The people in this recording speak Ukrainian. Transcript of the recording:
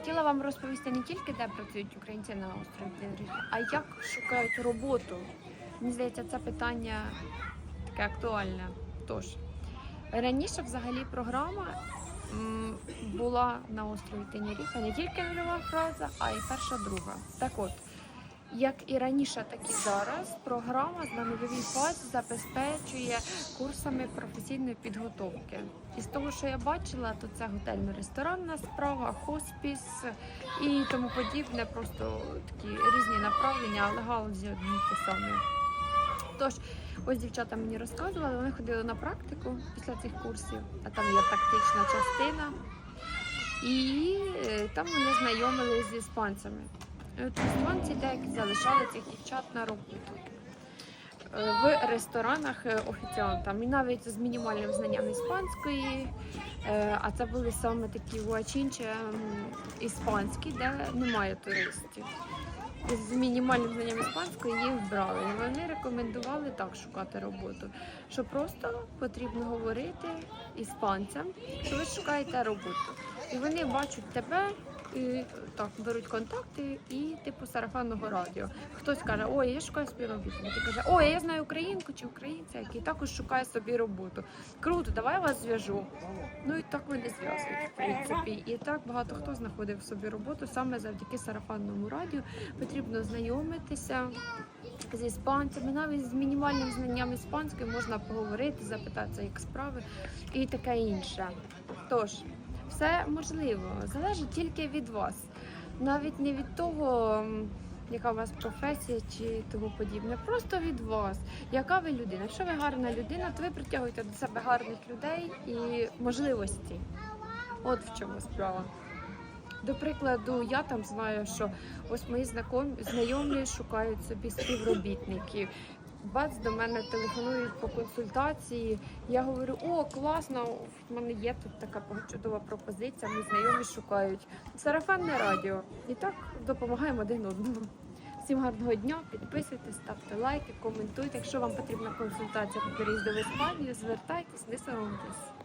хотіла вам розповісти не тільки, де працюють українці на острові Тенеріфе, а як шукають роботу. Мені здається, це питання таке актуальне. Тож, раніше взагалі програма була на острові Тенеріфе не тільки нульова фраза, а й перша друга. Так от, як і раніше, так і зараз, програма на нульовій фазі забезпечує курсами професійної підготовки. І з того, що я бачила, то це готельно-ресторанна справа, хоспіс і тому подібне, просто такі різні направлення, але галузі одні ті самі. Тож, ось дівчата мені розказували, вони ходили на практику після цих курсів, а там є практична частина. І е, там вони знайомилися з іспанцями. І От іспанці деякі залишали цих дівчат на роботу е, в ресторанах е, офіціантами, і навіть з мінімальним знанням іспанської. Е, А це були саме такі гуачинчі м, іспанські, де немає туристів. З мінімальним знанням іспанської їх брали. І вони рекомендували так шукати роботу, що просто потрібно говорити іспанцям, що ви шукаєте роботу. І вони бачать тебе, і так беруть контакти і типу сарафанного радіо. Хтось каже, ой, я шукаю співробітника. Ти каже, ой, я знаю українку чи українця, який також шукає собі роботу. Круто, давай я вас зв'яжу. Ну і так вони зв'язують, в принципі. І так багато хто знаходив собі роботу саме завдяки сарафанному радіо. Потрібно знайомитися з іспанцями, навіть з мінімальним знанням іспанської можна поговорити, запитатися, як справи і таке інше. Тож, все можливо, залежить тільки від вас, навіть не від того. Яка у вас професія чи того подібне, просто від вас. Яка ви людина? Якщо ви гарна людина, то ви притягуєте до себе гарних людей і можливості. От в чому справа. До прикладу, я там знаю, що ось мої знайомі шукають собі співробітників. Бац до мене телефонують по консультації. Я говорю: о, класно, в мене є тут така чудова пропозиція. Мої знайомі шукають сарафанне радіо. І так допомагаємо один одному. Всім гарного дня, підписуйтесь, ставте лайки, коментуйте. Якщо вам потрібна консультація по переїзду в Іспанію, звертайтесь, не соромтесь.